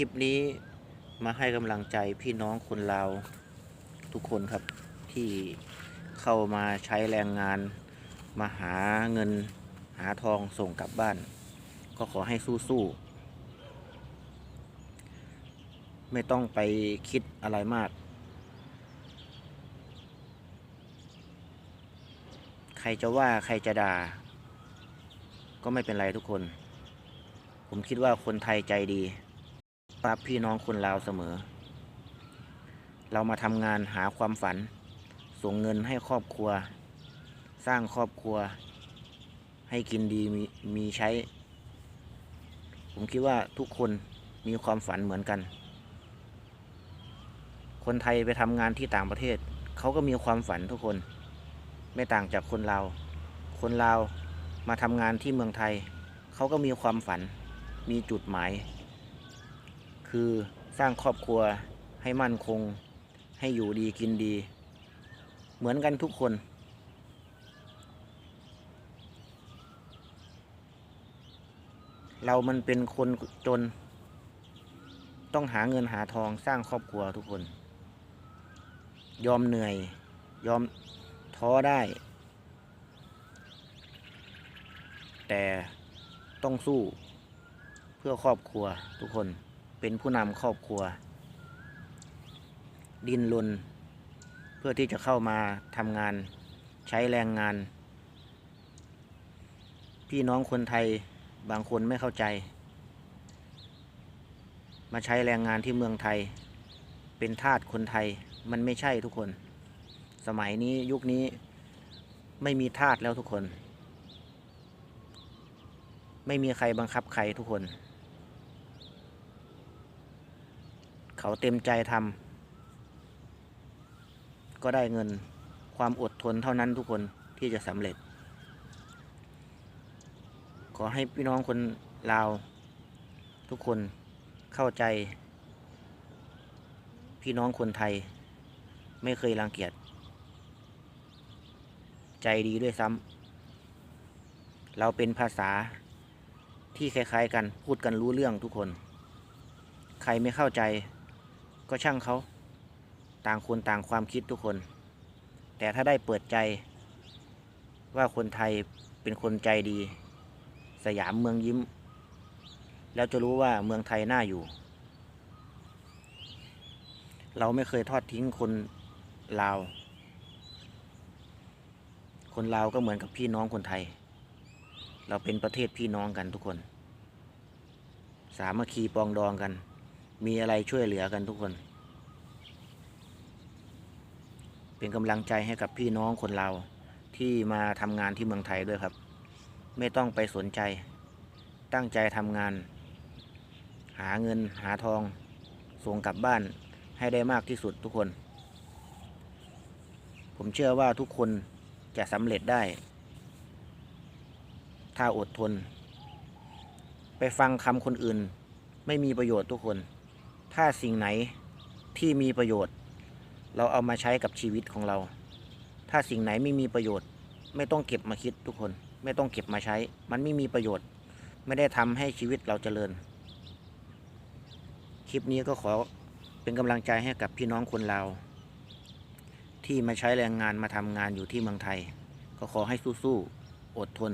คลิปนี้มาให้กำลังใจพี่น้องคนลาวทุกคนครับที่เข้ามาใช้แรงงานมาหาเงินหาทองส่งกลับบ้าน ก็ขอให้สู้ๆ ไม่ต้องไปคิดอะไรมาก ใครจะว่าใครจะด่า ก็ไม่เป็นไรทุกคน ผมคิดว่าคนไทยใจดี รับพี่น้องคนลาวเสมอ เรามาทำงานหาความฝัน ส่งเงินให้ครอบครัว สร้างครอบครัว ให้กินดีมีมีใช้ ผมคิดว่าทุกคนมีความฝันเหมือนกัน คนไทยไปทำงานที่ต่างประเทศ เขาก็มีความฝันทุกคน ไม่ต่างจากคนลาว คนลาวมาทำงานที่เมืองไทย เขาก็มีความฝัน มีจุดหมาย คือสร้างครอบครัวให้มั่นคง ให้อยู่ดีกินดี เหมือนกันทุกคน เรามันเป็นคนจน ต้องหาเงินหาทองสร้างครอบครัวทุกคน ยอมเหนื่อย ยอมท้อได้ แต่ต้องสู้เพื่อครอบครัวทุกคน เป็นผู้นำครอบครัว ดินรนเพื่อที่จะเข้ามาทำงานใช้แรงงาน พี่น้องคนไทยบางคนไม่เข้าใจ มาใช้แรงงานที่เมืองไทย เป็นทาสคนไทยมันไม่ใช่ทุกคน สมัยนี้ยุคนี้ไม่มีทาสแล้วทุกคน ไม่มีใครบังคับใครทุกคน เขาเต็มใจทำก็ได้เงินความอดทนเท่านั้นทุกคนที่จะสำเร็จ ขอให้พี่น้องคนลาว ทุกคนเข้าใจ พี่น้องคนไทย ไม่เคยรังเกียจใจดีด้วยซ้ำเราเป็นภาษาที่คล้ายๆกันพูดกันรู้เรื่องทุกคน ใครไม่เข้าใจ ก็ช่างเขาต่างคนต่างความคิดทุกคน แต่ถ้าได้เปิดใจว่าคนไทยเป็นคนใจดี สยามเมืองยิ้ม แล้วจะรู้ว่าเมืองไทยน่าอยู่ เราไม่เคยทอดทิ้งคนลาว คนลาวก็เหมือนกับพี่น้องคนไทย เราเป็นประเทศพี่น้องกันทุกคน สามัคคีปองดองกัน มีอะไรช่วยเหลือกันทุกคน เป็นกำลังใจให้กับพี่น้องคนลาที่มาทำงานที่เมืองไทยด้วยครับ ไม่ต้องไปสนใจ ตั้งใจทำงาน หาเงินหาทอง ส่งกลับบ้านให้ได้มากที่สุดทุกคน ผมเชื่อว่าทุกคนจะสำเร็จได้ ถ้าอดทน ไปฟังคำคนอื่น ไม่มีประโยชน์ทุกคน ถ้าสิ่งไหนที่มีประโยชน์ เราเอามาใช้กับชีวิตของเรา ถ้าสิ่งไหนไม่มีประโยชน์ ไม่ต้องเก็บมาคิดทุกคน ไม่ต้องเก็บมาใช้ มันไม่มีประโยชน์ ไม่ได้ทำให้ชีวิตเราเจริญ คลิปนี้ก็ขอเป็นกำลังใจให้กับพี่น้องคนลาวที่มาใช้แรงงานมาทำงานอยู่ที่เมืองไทย ก็ขอให้สู้ๆอดทน